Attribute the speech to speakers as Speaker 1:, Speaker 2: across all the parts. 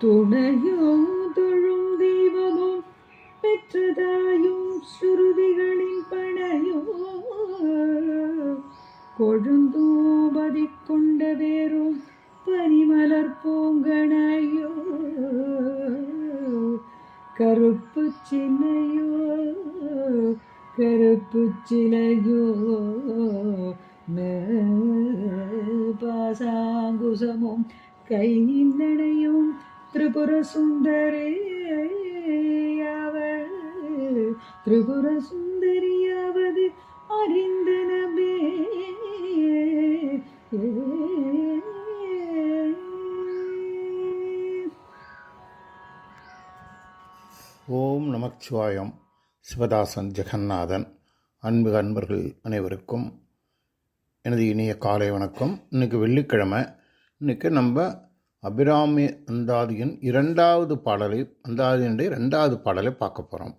Speaker 1: துணையும் தொழும் தெய்வமும் பெற்றதாயும் சுருதிகளின் பணையும் கொழுந்தூபதி கொண்ட வேரும் பனிமலர் பூங்கணையோ கருப்பு சின்னையோ கருப்பு சிலையோ பாசாங்குசமும் கையின்னடையும் திரிபுர சுந்தரி அவள் திரிபுர சுந்தரியாவது அறிந்தனமே
Speaker 2: ஓம் நமச்சிவாயம். சிவதாசன் ஜெகநாதன். அன்பு அன்பர்கள் அனைவருக்கும் எனது இனிய காலை வணக்கம். இன்றைக்கி வெள்ளிக்கிழமை. இன்றைக்கி நம்ம அபிராமி அந்தாதியின் இரண்டாவது பாடலை அந்தாதியினுடைய ரெண்டாவது பாடலை பார்க்க போகிறோம்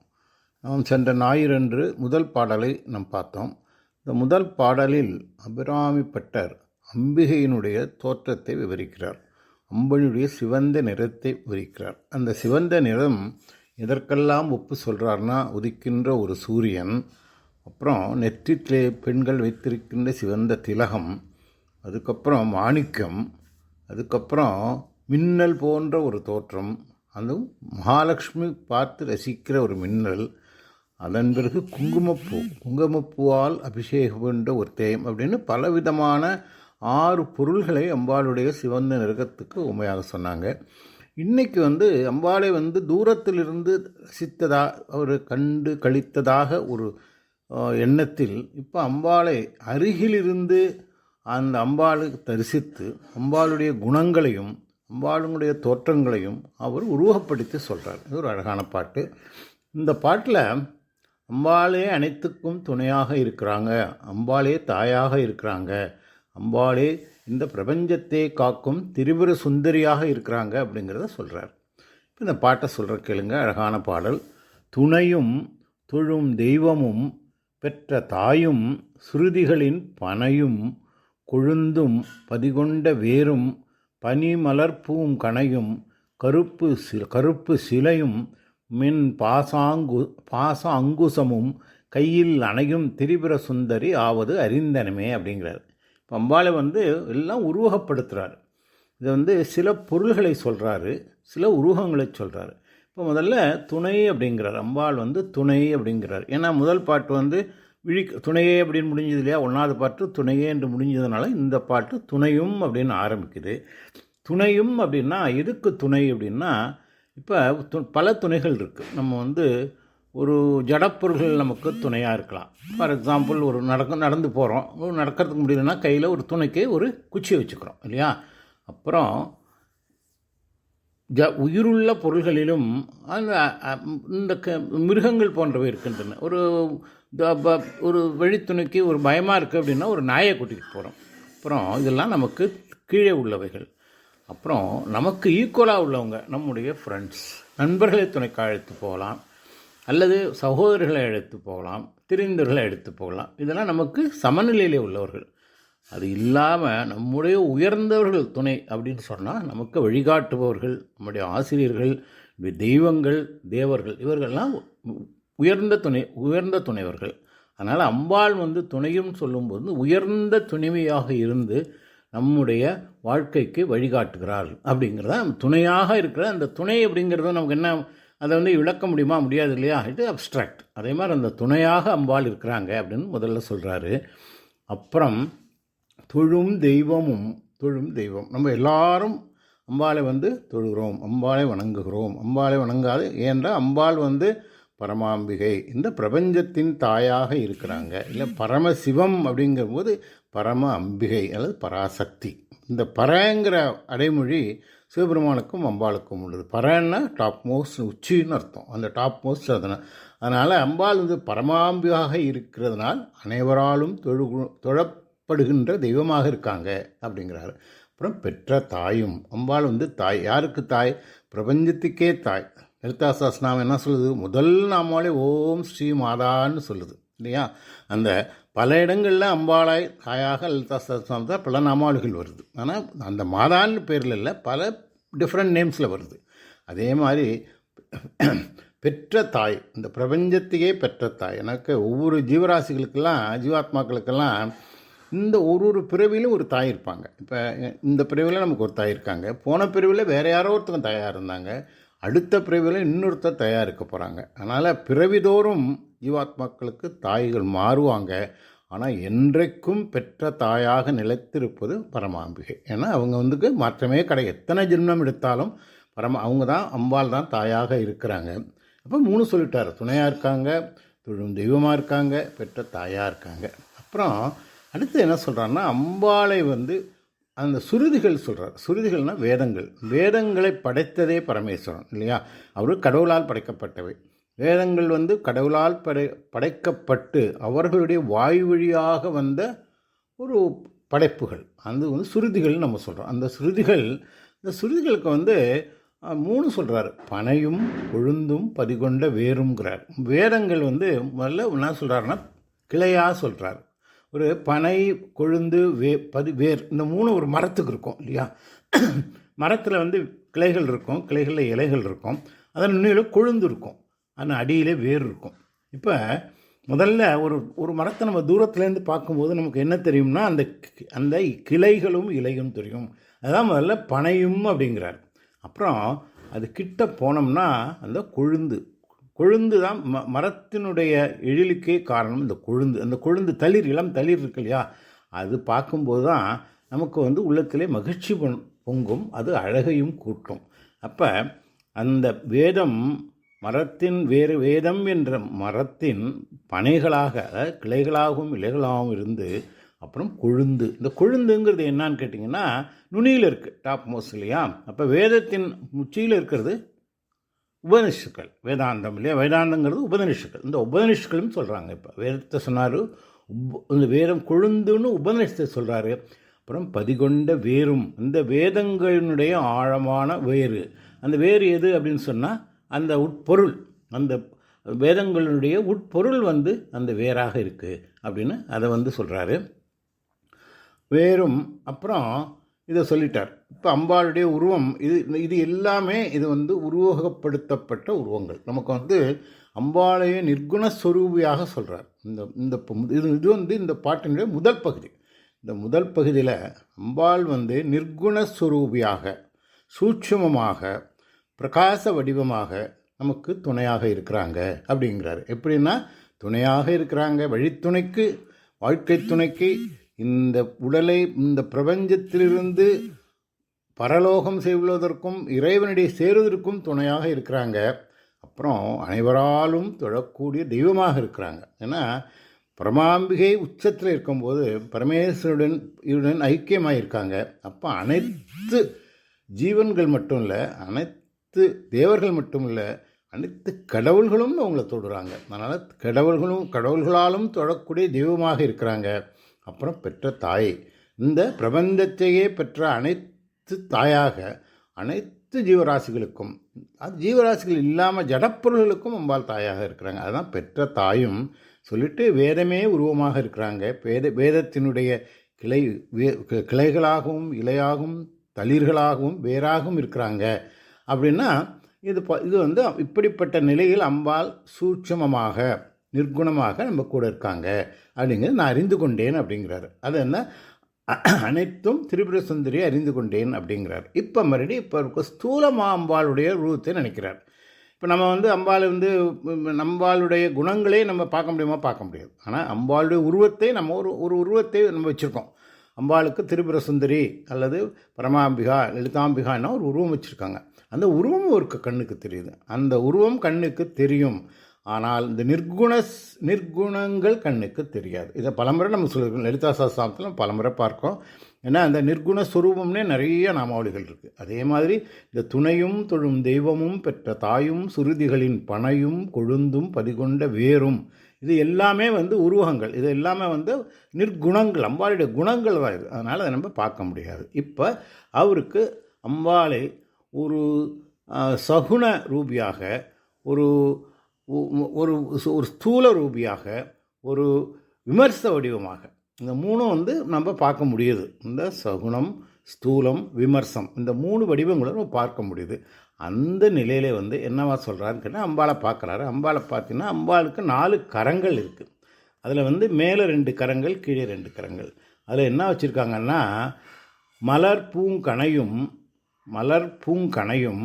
Speaker 2: நாம் சென்ற ஞாயிறன்று முதல் பாடலை நாம் பார்த்தோம். இந்த முதல் பாடலில் அபிராமி பட்டர் அம்பிகையினுடைய தோற்றத்தை விவரிக்கிறார். அம்பனுடைய சிவந்த நிறத்தை விவரிக்கிறார். அந்த சிவந்த நிறம் எதற்கெல்லாம் ஒப்பு சொல்கிறார்னா உதிக்கின்ற ஒரு சூரியன் அப்புறம் நெற்றிலே பெண்கள் வைத்திருக்கின்ற சிவந்த திலகம் அதுக்கப்புறம் மாணிக்கம் அதுக்கப்புறம் மின்னல் போன்ற ஒரு தோற்றம் அதுவும் மகாலட்சுமி பார்த்து ரசிக்கிற ஒரு மின்னல் அதன் பிறகு குங்குமப்பூ குங்குமப்பூவால் அபிஷேகம் என்ற ஒரு தேயம் அப்படின்னு பலவிதமான ஆறு பொருள்களை அம்பாளுடைய சிவந்த நிறகத்துக்கு உண்மையாக சொன்னாங்க. இன்றைக்கி வந்து அம்பாளை வந்து தூரத்திலிருந்து ரசித்ததா அவர் கண்டு கழித்ததாக ஒரு எண்ணத்தில் இப்போ அம்பாளை அருகிலிருந்து அந்த அம்பாளை தரிசித்து அம்பாளுடைய குணங்களையும் அம்பாளுடைய தோற்றங்களையும் அவர் உருவப்படுத்தி சொல்கிறார் இது ஒரு அழகான பாட்டு. இந்த பாட்டில் அம்பாளே அனைத்துக்கும் துணையாக இருக்கிறாங்க அம்பாளே தாயாக இருக்கிறாங்க அம்பாளே இந்த பிரபஞ்சத்தை காக்கும் திரிபுர சுந்தரியாக இருக்கிறாங்க அப்படிங்கிறத சொல்கிறார் இந்த பாட்டை சொல்கிற கேளுங்க அழகான பாடல். துணையும் தொழும் தெய்வமும் பெற்ற தாயும் சுருதிகளின் பனையும் கொழுந்தும் பதிகொண்ட வேரும் பனிமலர்ப்பூம் கணையும் கருப்பு கருப்பு சிலையும் மின் பாசாங்கு பாச அங்குசமும் கையில் அணையும் திரிபுர சுந்தரி ஆவது அறிந்தனமே அப்படிங்கிறார். இப்போ அம்பாளை வந்து எல்லாம் உருவகப்படுத்துகிறார் இது வந்து சில பொருள்களை சொல்கிறாரு சில உருவகங்களை சொல்கிறாரு இப்போ முதல்ல துணை அப்படிங்கிறார். அம்பாள் வந்து துணை அப்படிங்கிறார். ஏன்னா முதல் பாட்டு வந்து விழி துணையே அப்படின்னு முடிஞ்சது இல்லையா? ஒன்றாவது பாட்டு துணையே என்று முடிஞ்சதுனால இந்த பாட்டு துணையும் அப்படின்னு ஆரம்பிக்குது. துணையும் அப்படின்னா எதுக்கு துணை அப்படின்னா இப்போ து பல துணைகள் இருக்குது நம்ம வந்து ஒரு ஜடப்பொருள்கள் நமக்கு துணையாக இருக்கலாம். ஃபார் எக்ஸாம்பிள் ஒரு நடக்க நடந்து போகிறோம் நடக்கிறதுக்கு முடியலன்னா கையில் ஒரு துணைக்கு ஒரு குச்சியை வச்சுக்கிறோம் இல்லையா? அப்புறம் ஜ உயிருள்ள பொருள்களிலும் அந்த இந்த க மிருகங்கள் போன்றவை இருக்கின்றன. ஒரு ஒரு வழித்துணைக்கு ஒரு பயமாக இருக்குது அப்படின்னா ஒரு நாயை கூட்டிகிட்டு போகிறோம் அப்புறம் இதெல்லாம் நமக்கு கீழே உள்ளவைகள். அப்புறம் நமக்கு ஈக்குவலாக உள்ளவங்க நம்முடைய ஃப்ரெண்ட்ஸ் நண்பர்களை துணைக்கு அழைத்து போகலாம். அல்லது சகோதரர்களை அழைத்து போகலாம். தெரிந்தவர்களை எடுத்து போகலாம். இதெல்லாம் நமக்கு சமநிலையிலே உள்ளவர்கள். அது இல்லாமல் நம்முடைய உயர்ந்தவர்கள் துணை அப்படின்னு சொன்னால் நமக்கு வழிகாட்டுபவர்கள் நம்முடைய ஆசிரியர்கள் தெய்வங்கள் தேவர்கள் இவர்கள்லாம் உயர்ந்த துணை உயர்ந்த துணைவர்கள். அதனால் அம்பாள் வந்து துணையும் சொல்லும்போது உயர்ந்த துணைவியாக இருந்து நம்முடைய வாழ்க்கைக்கு வழிகாட்டுகிறாள் அப்படிங்கிறத துணையாக இருக்கிற அந்த துணை அப்படிங்கிறது நமக்கு என்ன அதை வந்து விளக்க முடியுமா முடியாது இல்லையா? இது அப்ஸ்ட்ராக்ட் அதே மாதிரி அந்த துணையாக அம்பாள் இருக்கிறாங்க அப்படின்னு முதல்ல சொல்கிறாரு அப்புறம் தொழும் தெய்வமும் தொழும் தெய்வம். நம்ம எல்லாரும் அம்பாளை வந்து தொழுகிறோம் அம்பாளை வணங்குகிறோம். அம்பாளை வணங்காது. ஏன்றால் அம்பாள் வந்து பரமாம்பிகை. இந்த பிரபஞ்சத்தின் தாயாக இருக்கிறாங்க. இல்லை பரமசிவம் அப்படிங்கும்போது பரம அம்பிகை அல்லது பராசக்தி. இந்த பரங்கிற அடைமொழி சிவபெருமானுக்கும் அம்பாளுக்கும் உள்ளது. பரன்னா டாப் மோஸ்ட் உச்சின்னு அர்த்தம். அந்த டாப் மோஸ்ட் அதனால் அதனால் அம்பாள் வந்து பரமாம்பியாக இருக்கிறதுனால் அனைவராலும் தொழு தொழப்படுகின்ற தெய்வமாக இருக்காங்க அப்படிங்கிறாரு. அப்புறம் பெற்ற தாயும். அம்பாள் வந்து தாய். யாருக்கு தாய்? பிரபஞ்சத்துக்கே தாய். லலிதா சாஸ்திரம் என்ன சொல்லுது? முதல் நாமாலே ஓம் ஸ்ரீ மாதான்னு சொல்லுது இல்லையா? அந்த பல இடங்களில் அம்பாளாய் தாயாக லலிதா சாஸ்திரம் தான் பல நாமாவளிகள் வருது. ஆனால் அந்த மாதான்னு பேரில் இல்லை பல டிஃப்ரெண்ட் நேம்ஸில் வருது. அதே மாதிரி பெற்ற தாய் இந்த பிரபஞ்சத்தையே பெற்ற தாய் எனக்கு ஒவ்வொரு ஜீவராசிகளுக்கெல்லாம் ஜீவாத்மாக்களுக்கெல்லாம் இந்த ஒரு ஒரு பிறவியிலும் ஒரு தாய் இருப்பாங்க. இப்போ இந்த பிறவியில் நமக்கு ஒரு தாய் இருக்காங்க. போன பிறவியில் வேறு யாரோ ஒருத்தவங்க தாயாக இருந்தாங்க. அடுத்த பிறவியில் இன்னொருத்தர் தயாரிக்க போகிறாங்க அதனால் பிறவிதோறும் ஜீவாத்மாக்களுக்கு தாய்கள் மாறுவாங்க. ஆனால் என்றைக்கும் பெற்ற தாயாக நிலைத்திருப்பது பரமாம்பிகை. ஏன்னா அவங்க வந்துக்கு மாற்றமே கிடையாது. எத்தனை ஜென்மம் எடுத்தாலும் பரம அவங்க தான் அம்பாள் தான் தாயாக இருக்கிறாங்க. அப்போ மூணு சொல்லிட்டார். துணையாக இருக்காங்க தொழும் தெய்வமாக இருக்காங்க பெற்ற தாயாக இருக்காங்க. அப்புறம் அடுத்து என்ன சொல்கிறாருன்னா அம்பாளை வந்து அந்த சுருதிகள் சொல்கிறார் சுருதிகள்னால் வேதங்கள். வேதங்களை படைத்ததே பரமேஸ்வரன் இல்லையா? அவர் கடவுளால் படைக்கப்பட்டவை. வேதங்கள் வந்து கடவுளால் படை படைக்கப்பட்டு அவர்களுடைய வாய் வழியாக வந்த ஒரு படைப்புகள். அது வந்து சுருதிகள்னு நம்ம சொல்கிறோம் அந்த சுருதிகள் இந்த சுருதிகளுக்கு வந்து மூணு சொல்கிறாரு பனையும் கொழுந்தும் பதிகொண்ட வேறுங்கிறார் வேதங்கள் வந்து முதல்ல என்ன சொல்கிறாருன்னா கிளையாக சொல்கிறார் ஒரு பனை கொழுந்து வே பது வேர் இந்த மூணு ஒரு மரத்துக்கு இருக்கும் இல்லையா? மரத்தில் வந்து கிளைகள் இருக்கும் கிளைகளில் இலைகள் இருக்கும். அதன் நுண்ணியில் கொழுந்து இருக்கும். அதன் அடியிலே வேர் இருக்கும். இப்போ முதல்ல ஒரு ஒரு மரத்தை நம்ம தூரத்துலேருந்து பார்க்கும்போது நமக்கு என்ன தெரியும்னா அந்த கி- அந்த கிளைகளும் இலையும் தெரியும். அதான் முதல்ல பனையும் அப்படிங்கிறார். அப்புறம் அது கிட்ட போனோம்னா அந்த கொழுந்து. கொழுந்து தான் ம மரத்தினுடைய எழிலுக்கே காரணம். இந்த கொழுந்து அந்த கொழுந்து தளிர் இளம் தளிர் இருக்கு இல்லையா? அது பார்க்கும்போது தான் நமக்கு வந்து உள்ளத்திலே மகிழ்ச்சி பொங்கும் அது அழகையும் கூட்டும். அப்போ அந்த வேதம் மரத்தின் வேறு வேதம் என்ற மரத்தின் பனைகளாக கிளைகளாகவும் இலைகளாகவும் இருந்து அப்புறம் கொழுந்து. இந்த கொழுந்துங்கிறது என்னான்னு கேட்டிங்கன்னா நுனியில் இருக்குது டாப் மோஸ்ட் இல்லையா? அப்போ வேதத்தின் உச்சியில் இருக்கிறது உபனிஷுக்கள் வேதாந்தம் இல்லையா? வேதாந்தங்கிறது உபனிஷத்துக்கள் இந்த உபனிஷத்துக்கள்னு சொல்கிறாங்க இப்போ. வேதத்தை சொன்னார் உப் இந்த வேதம் கொழுந்துன்னு உபநிஷத்தை சொல்கிறாரு அப்புறம் பதிகொண்ட வேரும். இந்த வேதங்களினுடைய ஆழமான வேறு. அந்த வேறு எது அப்படின்னு சொன்னால் அந்த உட்பொருள். அந்த வேதங்களினுடைய உட்பொருள் வந்து அந்த வேராக இருக்குது அப்படின்னு அதை வந்து சொல்கிறாரு வேறும் அப்புறம் இதை சொல்லிட்டார். இப்போ அம்பாளுடைய உருவம் இது இது எல்லாமே இது வந்து உருவகப்படுத்தப்பட்ட உருவங்கள். நமக்கு வந்து அம்பாளைய நிர்குணஸ்வரூபியாக சொல்கிறார் இந்த இந்த இது இது வந்து இந்த பாட்டினுடைய முதல் பகுதி. இந்த முதல் பகுதியில் அம்பாள் வந்து நிர்குணஸ்வரூபியாக சூட்சுமமாக பிரகாச வடிவமாக நமக்கு துணையாக இருக்கிறாங்க அப்படிங்கிறாரு. எப்படின்னா துணையாக இருக்கிறாங்க வழித்துணைக்கு வாழ்க்கை துணைக்கு இந்த உடலை இந்த பிரபஞ்சத்திலிருந்து பரலோகம் செய்வதற்கும் இறைவனுடைய சேருவதற்கும் துணையாக இருக்கிறாங்க. அப்புறம் அனைவராலும் தொழக்கூடிய தெய்வமாக இருக்கிறாங்க. ஏன்னா பரமாம்பிகை உச்சத்தில் இருக்கும்போது பரமேஸ்வருடன் இவருடன் ஐக்கியமாக இருக்காங்க. அப்போ அனைத்து ஜீவன்கள் மட்டும் இல்லை அனைத்து தேவர்கள் மட்டும் இல்லை அனைத்து கடவுள்களும் அவங்கள தொடுறாங்க. அதனால் கடவுள்களும் கடவுள்களாலும் தொழக்கூடிய தெய்வமாக இருக்கிறாங்க. அப்புறம் பெற்ற தாய். இந்த பிரபஞ்சத்தையே பெற்ற அனைத்து தாயாக அனைத்து ஜீவராசிகளுக்கும் அது ஜீவராசிகள் இல்லாமல் ஜடப்பொருள்களுக்கும் அம்பாள் தாயாக இருக்கிறாங்க. அதுதான் பெற்ற தாயும் சொல்லிட்டு வேதமே உருவமாக இருக்கிறாங்க. வேத வேதத்தினுடைய கிளை வே கிளைகளாகவும் இலையாகவும் தளிர்களாகவும் வேறாகவும் இருக்கிறாங்க. அப்படின்னா இது ப- இது வந்து இப்படிப்பட்ட நிலையில் அம்பாள் சூட்சமமாக நிர்குணமாக நம்ம கூட இருக்காங்க அப்படிங்கிறது நான் அறிந்து கொண்டேன் அப்படிங்கிறாரு. அது என்ன? அனைத்தும் திரிபுர சுந்தரி அறிந்து கொண்டேன் அப்படிங்கிறார். இப்போ மறுபடியும் இப்போ இருக்க ஸ்தூலமா அம்பாளுடைய ரூபத்தை நினைக்கிறார். இப்போ நம்ம வந்து அம்பாள் வந்து நம்பாளுடைய குணங்களே நம்ம பார்க்க முடியுமா? பார்க்க முடியாது. ஆனால் அம்பாளுடைய உருவத்தை நம்ம ஒரு ஒரு உருவத்தை நம்ம வச்சுருக்கோம். அம்பாளுக்கு திரிபுர சுந்தரி அல்லது பரமாம்பிகா லலிதாம்பிகான்னா ஒரு உருவம் வச்சுருக்காங்க. அந்த உருவம் ஒரு கண்ணுக்கு தெரியுது. அந்த உருவம் கண்ணுக்கு தெரியும். ஆனால் இந்த நிர்குண நிர்குணங்கள் கண்ணுக்கு தெரியாது. இதை பலமுறை நம்ம சொல்லியிருக்கோம் லலிதா சாஸ்திரத்தில் பலமுறை பார்க்கோம். ஏன்னா அந்த நிர்குண ஸ்வரூபம்னே நிறைய நாமாவளிகள் இருக்குது அதே மாதிரி இந்த துணையும் தொழும் தெய்வமும் பெற்ற தாயும் சுருதிகளின் பனையும் கொழுந்தும் பதிகொண்ட வேரும். இது எல்லாமே வந்து உருவகங்கள். இது எல்லாமே வந்து நிர்குணங்கள். அம்பாளுடைய குணங்கள் தான் இது. அதனால் அதை நம்ம பார்க்க முடியாது. இப்போ அவருக்கு அம்பாளை ஒரு சகுண சகுன ரூபியாக ஒரு ஒரு ஒரு ஸ்தூல ரூபியாக ஒரு விமர்ச வடிவமாக. இந்த மூணும் வந்து நம்ம பார்க்க முடியுது. இந்த சகுனம் ஸ்தூலம் விமர்சம் இந்த மூணு வடிவங்களும் நம்ம பார்க்க முடியுது. அந்த நிலையிலே வந்து என்னவா சொல்கிறாருன்னு கேட்டால் அம்பாளை பார்க்குறாரு. அம்பாளை பார்த்தீங்கன்னா அம்பாளுக்கு நாலு கரங்கள் இருக்குது அதில் வந்து மேலே ரெண்டு கரங்கள் கீழே ரெண்டு கரங்கள். அதில் என்ன வச்சுருக்காங்கன்னா மலர் பூங்கணையும் மலர் பூங்கணையும்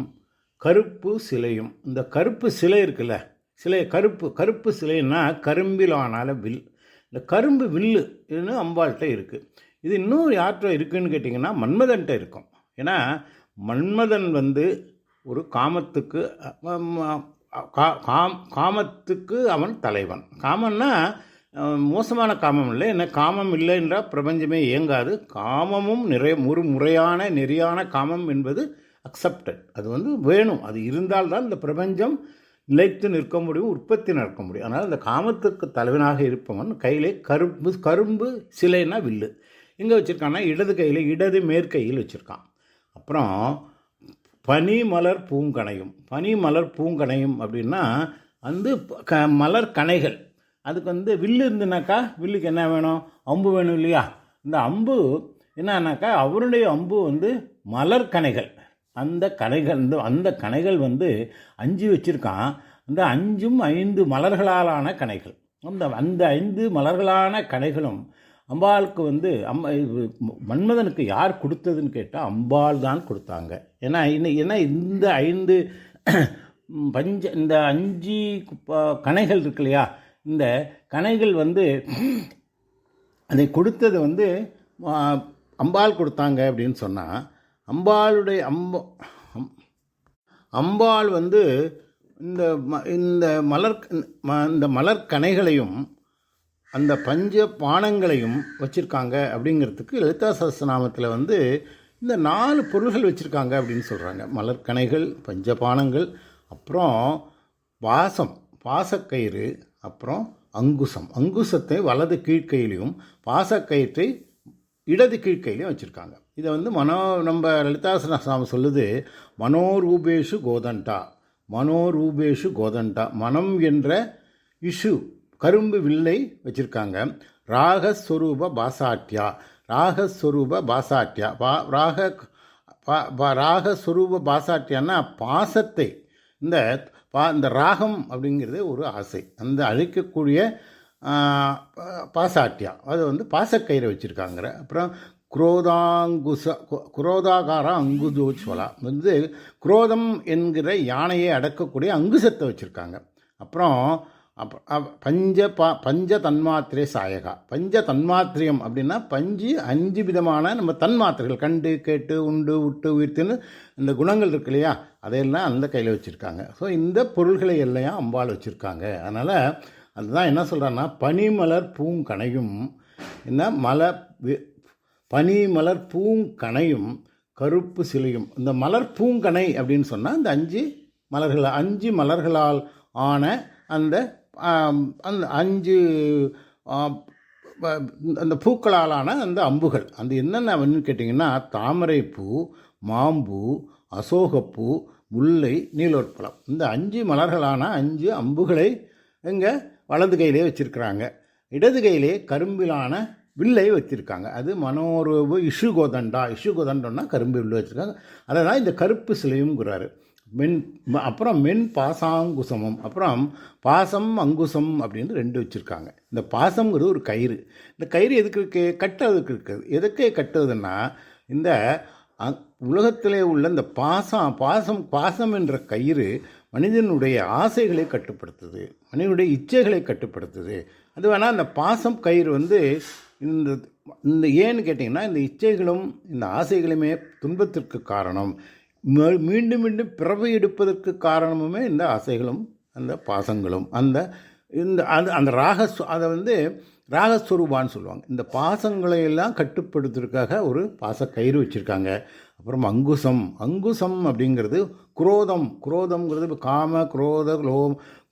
Speaker 2: கருப்பு சிலையும். இந்த கருப்பு சிலை இருக்குல்ல சிலை கருப்பு கருப்பு சிலைன்னா கரும்பிலானால வில். இந்த கரும்பு வில்லு இதுன்னு அம்பாள்கிட்ட இருக்குது இது இன்னும் யார்கிட்ட இருக்குதுன்னு கேட்டிங்கன்னா மன்மதன்கிட்ட இருக்கும். ஏன்னா மன்மதன் வந்து ஒரு காமத்துக்கு கா- காம் காமத்துக்கு அவன் தலைவன். காமன்னா மோசமான காமம் இல்லை. என்ன காமம் இல்லை என்றால் பிரபஞ்சமே இயங்காது. காமமும் நிறைய ஒரு முறையான நெறியான காமம் என்பது அக்செப்டட் அது வந்து வேணும். அது இருந்தால்தான் இந்த பிரபஞ்சம் நிலைத்து நிற்க முடியும் உற்பத்தி நடக்க முடியும். அதனால் இந்த காமத்துக்கு தலைவனாக இருப்பவன் கையிலே கரும்பு கரும்பு சிலைனா வில்லு. எங்கே வச்சுருக்கான்னா இடது கையில் இடது மேற்கையில் வச்சுருக்கான். அப்புறம் பனி மலர் பூங்கணையும் பனி மலர் பூங்கணையும் அப்படின்னா வந்து க மலர் கணைகள். அதுக்கு வந்து வில்லு இருந்துனாக்கா வில்லுக்கு என்ன வேணும்? அம்பு வேணும் இல்லையா? இந்த அம்பு என்னன்னாக்கா அவருடைய அம்பு வந்து மலர் கணைகள். அந்த கனைகள் வந்து அந்த கணைகள் வந்து அஞ்சு வச்சுருக்கான். அந்த அஞ்சும் ஐந்து மலர்களாலான கணைகள். அந்த அந்த ஐந்து மலர்களான கணைகளும் அம்பாளுக்கு வந்து அம்மா மன்மதனுக்கு யார் கொடுத்ததுன்னு கேட்டால் அம்பாள் தான் கொடுத்தாங்க. ஏன்னா இன்ன- ஏன்னா இந்த ஐந்து பஞ்ச இந்த அஞ்சு ப- கணைகள் இருக்கு இல்லையா? இந்த கணைகள் வந்து அதை கொடுத்தது வந்து அம்பாள் கொடுத்தாங்க அப்படின்னு சொன்னால் அம்பாளுடைய அம்ப அம்- அம்பாள் வந்து இந்த ம- இந்த மலர் இந்த மலர்கனைகளையும் அந்த பஞ்ச பானங்களையும் வச்சுருக்காங்க அப்படிங்கிறதுக்கு லலிதா சஹஸ்ரநாமத்தில் வந்து இந்த நாலு பொருள்கள் வச்சுருக்காங்க அப்படின்னு சொல்கிறாங்க மலர்கனைகள் பஞ்ச பானங்கள் அப்புறம் பாசம் பாசக்கயிறு அப்புறம் அங்குசம். அங்குசத்தை வலது கீழ்க்கையிலையும் பாசக்கயிற்றை இடது கீழ்க்கையிலையும் வச்சுருக்காங்க. இதை வந்து மனோ நம்ம லலிதாசன சாமி சொல்லுது மனோரூபேஷு கோதண்டா மனோரூபேஷு கோதண்டா மனம் என்ற இஷு கரும்பு வில்லை வச்சுருக்காங்க. ராகஸ்வரூப பாசாட்டியா ராகஸ்வரூப பாசாட்டியா பா ராக பா- ராகஸ்வரூப பாசாட்டியான்னா பாசத்தை இந்த பா இந்த ராகம் அப்படிங்கிறது ஒரு ஆசை. அந்த அழிக்கக்கூடிய பாசாட்டியா அது வந்து பாசக்கயிறை வச்சுருக்காங்கிற. அப்புறம் குரோதாங்குச கு- குரோதாகார அங்குஜோச்வலா வந்து குரோதம் என்கிற யானையை அடக்கக்கூடிய அங்குசத்தை வச்சுருக்காங்க. அப்புறம் அப் பஞ்ச பா பஞ்ச தன்மாத்திரை சாயகா. பஞ்ச தன்மாத்திரியம் அப்படின்னா பஞ்சு அஞ்சு விதமான நம்ம தன்மாத்திரைகள் கண்டு கேட்டு உண்டு உட்டு உயிர்த்துன்னு இந்த குணங்கள் இருக்கு இல்லையா? அதையெல்லாம் அந்த கையில் வச்சுருக்காங்க. ஸோ இந்த பொருள்களை எல்லாம் அம்பாள் வச்சுருக்காங்க. அதனால் அதுதான் என்ன சொல்கிறான்னா பனிமலர் பூங்கனையும் என்ன மலை பனி மலர் பூங்கணையும் கருப்பு சிலையும். இந்த மலர் பூங்கணை அப்படின்னு சொன்னால் இந்த அஞ்சு மலர்கள் அஞ்சு மலர்களால் ஆன அந்த அந்த அஞ்சு அந்த பூக்களாலான அந்த அம்புகள். அந்த என்னென்ன கேட்டிங்கன்னா தாமரைப்பூ மாம்பூ அசோகப்பூ முல்லை நீலோட்பழம் இந்த அஞ்சு மலர்களான அஞ்சு அம்புகளை இங்கே வலது கையிலே வச்சுருக்கிறாங்க. இடது கையிலே கரும்பிலான வில்லை வச்சுருக்காங்க அது மனோரூப இஷு கோதண்டா இஷு கோதண்டம்னா கரும்பு வில்லு வச்சுருக்காங்க. அதை தான் இந்த கருப்பு சிலையும்ங்கிறாரு. மென் அப்புறம் மென் பாசாங்குசமம். அப்புறம் பாசம் அங்குசம் அப்படின்னு ரெண்டு வச்சுருக்காங்க. இந்த பாசம்ங்கிறது ஒரு கயிறு. இந்த கயிறு எதுக்கு இருக்குது கட்டுறதுக்கு இருக்குது எதுக்கு கட்டுறதுன்னா இந்த உலகத்திலே உள்ள இந்த பாசம் பாசம் பாசம் என்ற கயிறு மனிதனுடைய ஆசைகளை கட்டுப்படுத்துது. மனிதனுடைய இச்சைகளை கட்டுப்படுத்துது. அது வேணால் அந்த பாசம் கயிறு வந்து இந்த இந்த ஏன்னு கேட்டிங்கன்னா இந்த இச்சைகளும் இந்த ஆசைகளுமே துன்பத்திற்கு காரணம். மீண்டும் மீண்டும் பிறவை எடுப்பதற்கு காரணமுமே இந்த ஆசைகளும் அந்த பாசங்களும். அந்த இந்த அது அந்த ராக அதை வந்து ராகஸ்வரூபான்னு சொல்லுவாங்க. இந்த பாசங்களை எல்லாம் கட்டுப்படுத்துறதுக்காக ஒரு பாச கயிறு வச்சுருக்காங்க. அப்புறம் அங்குசம். அங்குசம் அப்படிங்கிறது குரோதம். குரோதம்ங்கிறது இப்போ காம குரோத லோ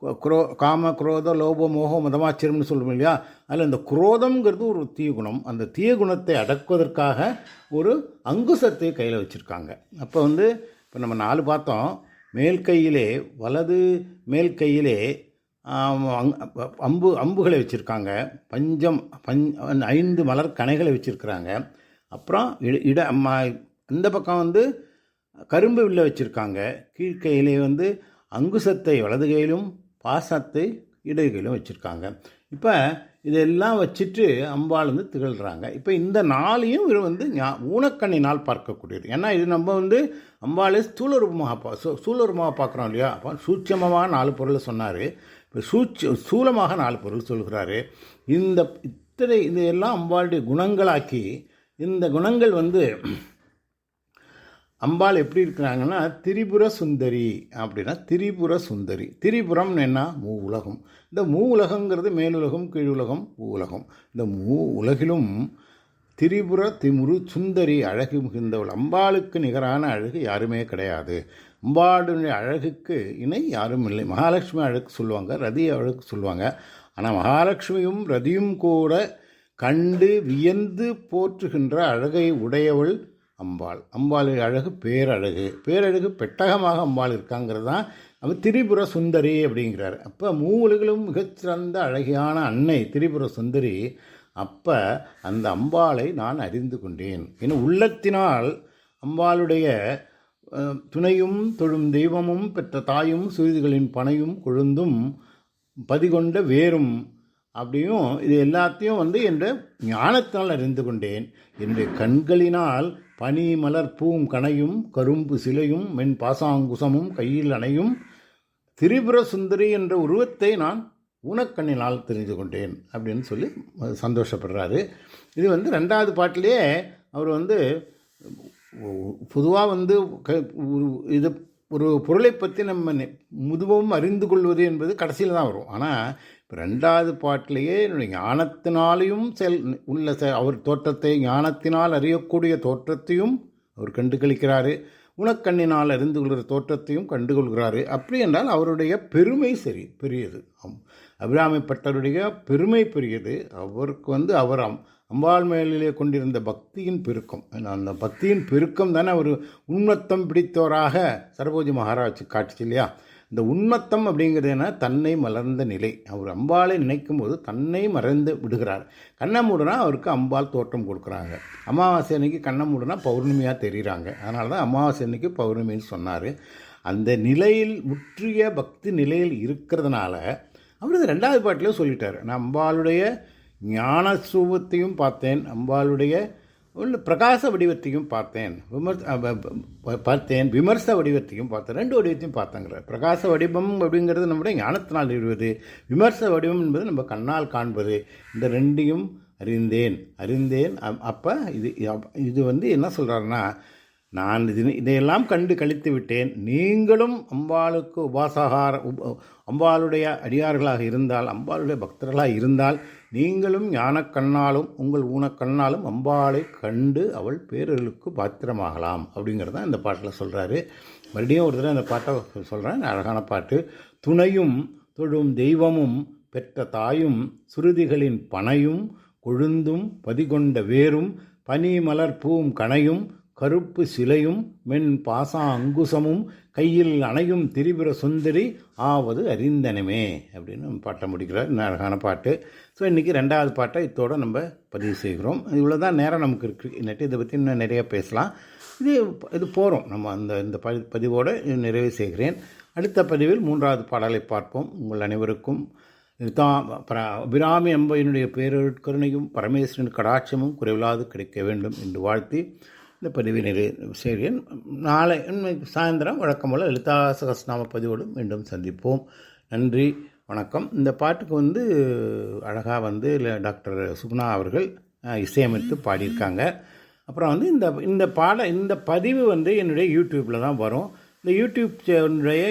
Speaker 2: குரோ காம குரோத லோப மோகம் மதமாச்சரியம்னு சொல்லுவோம் இல்லையா? அதில் இந்த குரோதம்ங்கிறது ஒரு தீய குணம். அந்த தீய குணத்தை அடக்குவதற்காக ஒரு அங்குசத்தை கையில் வச்சுருக்காங்க. அப்போ வந்து இப்போ நம்ம நாலு பார்த்தோம். மேல் கையிலே வலது மேல் கையிலே அங்- அம்பு அம்புகளை வச்சுருக்காங்க. பஞ்சம் பஞ் ஐந்து மலர் கணைகளை வச்சுருக்கிறாங்க. அப்புறம் இட இட இந்த பக்கம் வந்து கரும்பு வில்ல வச்சுருக்காங்க. கீழ்கையிலே வந்து அங்குசத்தை வலது கையிலும் பாசத்தை இடது வச்சுருக்காங்க. இப்போ இதெல்லாம் வச்சுட்டு அம்பாள் வந்து திகழ்கிறாங்க இப்போ இந்த நாளையும் இவர் வந்து ஞா- ஊனக்கண்ணினால் பார்க்கக்கூடியது. ஏன்னா இது நம்ம வந்து அம்பாளே ஸ்தூல ரூபமாக பா ஸ்தூல ரூபமாக பார்க்குறோம் இல்லையா? அப்போ சூட்சமமாக நாலு பொருளை சொன்னார். இப்போ சூட்ச ஸ்தூலமாக நாலு பொருள் சொல்கிறாரு. இந்த இத்தனை இதையெல்லாம் அம்பாளுடைய குணங்களாக்கி இந்த குணங்கள் வந்து அம்பாள் எப்படி இருக்கிறாங்கன்னா திரிபுர சுந்தரி அப்படின்னா திரிபுர சுந்தரி. திரிபுரம்னு என்ன? மூ உலகம். இந்த மூ உலகங்கிறது மேலுலகம் கீழுலகம் பூ உலகம் இந்த மூ உலகிலும் திரிபுர திமுரு சுந்தரி அழகு மிகுந்தவள். அம்பாளுக்கு நிகரான அழகு யாருமே கிடையாது. அம்பாளுடைய அழகுக்கு இணை யாரும் இல்லை. மகாலட்சுமி அழகு சொல்லுவாங்க ரதி அழகு சொல்லுவாங்க. ஆனால் மகாலட்சுமியும் ரதியும் கூட கண்டு வியந்து போற்றுகின்ற அழகை உடையவள் அம்பாள். அம்பாளுடைய அழகு பேரழகு. பேரழகு பெட்டகமாக அம்பாள் இருக்காங்கிறது தான் அவர் திரிபுர சுந்தரி அப்படிங்கிறார். அப்போ மூவுலகிலும் மிகச்சிறந்த அழகியான அன்னை திரிபுர சுந்தரி. அப்போ அந்த அம்பாளை நான் அறிந்து கொண்டேன். என் உள்ளத்தினால் அம்பாளுடைய துணையும் தொழும் தெய்வமும் பெற்ற தாயும் சுருதிகளின் பனையும் கொழுந்தும் பதிகொண்ட வேரும் அப்படியும் இது எல்லாத்தையும் வந்து என்ற ஞானத்தினால் அறிந்து கொண்டேன். என்னுடைய கண்களினால் பனி மலர் பூம் கனையும் கரும்பு சிலையும் மென் பாசாங்குசமும் கையில் அணையும் திரிபுர சுந்தரி என்ற உருவத்தை நான் உனக்கண்ணினால் தெரிந்து கொண்டேன் அப்படின்னு சொல்லி சந்தோஷப்படுறாரு. இது வந்து ரெண்டாவது பாட்டிலேயே அவர் வந்து பொதுவாக வந்து க- இது ஒரு பொருளை பற்றி நம்ம நெ- முதுவும் அறிந்து கொள்வது என்பது கடைசியில் தான் வரும். ஆனால் ரெண்டாவது பாட்டிலேயே என்னுடைய ஞானத்தினாலையும் செல் உள்ள செ- அவர் தோற்றத்தை ஞானத்தினால் அறியக்கூடிய தோற்றத்தையும் அவர் கண்டுகளிக்கிறாரு. உனக்கண்ணினால் அறிந்து கொள்கிற தோற்றத்தையும் கண்டுகொள்கிறாரு. அப்படி என்றால் அவருடைய பெருமை சரி பெரியது. அம்- அபிராமிப்பட்டருடைய பெருமை பெரியது. அவருக்கு வந்து அவர் அம் அம்பாள் மேலிலே கொண்டிருந்த பக்தியின் பெருக்கம். அந்த பக்தியின் பெருக்கம் தானே அவர் உண்மத்தம் பிடித்தவராக சரபோஜி மகாராஜ் காட்டுச்சு இல்லையா இந்த உண்மத்தம் அப்படிங்கிறது என்ன? தன்னை மலர்ந்த நிலை. அவர் அம்பாளை நினைக்கும் போது தன்னை மறந்து விடுகிறார். கண்ணமூடனா அவருக்கு அம்பாள் தோற்றம் கொடுக்குறாங்க. அமாவாசை அன்னைக்கு கண்ணமூடனா பௌர்ணமியாக தெரிகிறாங்க அதனால தான் அமாவாசை அன்னைக்கு பௌர்ணமின்னு சொன்னார். அந்த நிலையில் முற்றிய பக்தி நிலையில் இருக்கிறதுனால அவர் இது ரெண்டாவது பாட்டிலே சொல்லிட்டார். நான் அம்பாளுடைய ஞான பார்த்தேன். அம்பாளுடைய உள்ள பிரகாச வடிவத்தையும் பார்த்தேன். விமர்ச ப, பார்த்தேன். விமர்ச வடிவத்தையும் பார்த்தேன். ரெண்டு வடிவத்தையும் பார்த்தேங்கிறார். பிரகாச வடிவம் அப்படிங்கிறது நம்முடைய ஞானத்தினால் அறிவது விமர்ச வடிவம் என்பது நம்ம கண்ணால் காண்பது. இந்த ரெண்டையும் அறிந்தேன். அறிந்தேன். அப்போ இது இது வந்து என்ன சொல்கிறாருன்னா நான் இது இதையெல்லாம் கண்டு கழித்து விட்டேன். நீங்களும் அம்பாளுக்கு உபாசகார உப- அம்பாளுடைய அடியார்களாக இருந்தால் அம்பாளுடைய பக்தர்களாக இருந்தால் நீங்களும் ஞானக்கண்ணாலும் உங்கள் ஊனக்கண்ணாலும் அம்பாளை கண்டு அவள் பேரர்களுக்கு பாத்திரமாகலாம் அப்படிங்கிறது தான் இந்த பாட்டில் சொல்கிறாரு மறுபடியும் ஒரு தடவை அந்த பாட்டை சொல்கிறேன் அழகான பாட்டு. துணையும் தொழும் தெய்வமும் பெற்ற தாயும் சுருதிகளின் பனையும் கொழுந்தும் பதிகொண்ட வேரும் பனி மலர் பூம் கணையும் கருப்பு சிலையும் மென் பாசா அங்குசமும் கையில் அணையும் திரிபுர சுந்தரி ஆவது அறிந்தனமே அப்படின்னு பாட்டை முடிக்கிறார். அழகான பாட்டு. ஸோ இன்றைக்கி ரெண்டாவது பாட்டை இதோட நம்ம பதிவு செய்கிறோம். இவ்வளோ தான் நேரம் நமக்கு இருக்குது இன்னட்டு இதை பற்றி இன்னும் நிறையா பேசலாம். இது இது போகிறோம் நம்ம அந்த இந்த பதி பதிவோடு நிறைவு செய்கிறேன். அடுத்த பதிவில் மூன்றாவது பாடலை பார்ப்போம். உங்கள் அனைவருக்கும் தான் அபிராமி அம்பையினுடைய பேரருட்கருணையும் பரமேஸ்வரன் கடாட்சமும் குறைவில்லாது கிடைக்க வேண்டும் என்று வாழ்த்தி இந்த பதிவை நிறைவு செய்கிறேன். நாளை இன்னைக்கு சாயந்தரம் வழக்கம் போல் லலிதா சகஸ்நாம பதிவோடு மீண்டும் சந்திப்போம். நன்றி. வணக்கம். இந்த பாட்டுக்கு வந்து அழகாக வந்து டாக்டர் சுகுணா அவர்கள் இசையமைத்து பாடியிருக்காங்க. அப்புறம் வந்து இந்த இந்த பாட இந்த பதிவு வந்து என்னுடைய யூடியூப்பில் தான் வரும். இந்த யூடியூப் சேனுடைய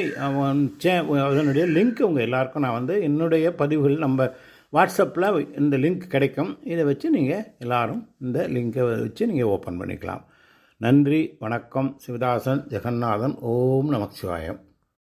Speaker 2: சே அதனுடைய லிங்க் உங்கள் எல்லாருக்கும் நான் வந்து என்னுடைய பதிவுகள் நம்ம வாட்ஸ்அப்பில் இந்த லிங்க் கிடைக்கும். இதை வச்சு நீங்கள் எல்லோரும் இந்த லிங்கை வச்சு நீங்கள் ஓப்பன் பண்ணிக்கலாம். நன்றி வணக்கம். சிவதாசன் ஜெகநாதன் ஓம் நமச்சிவாயம்.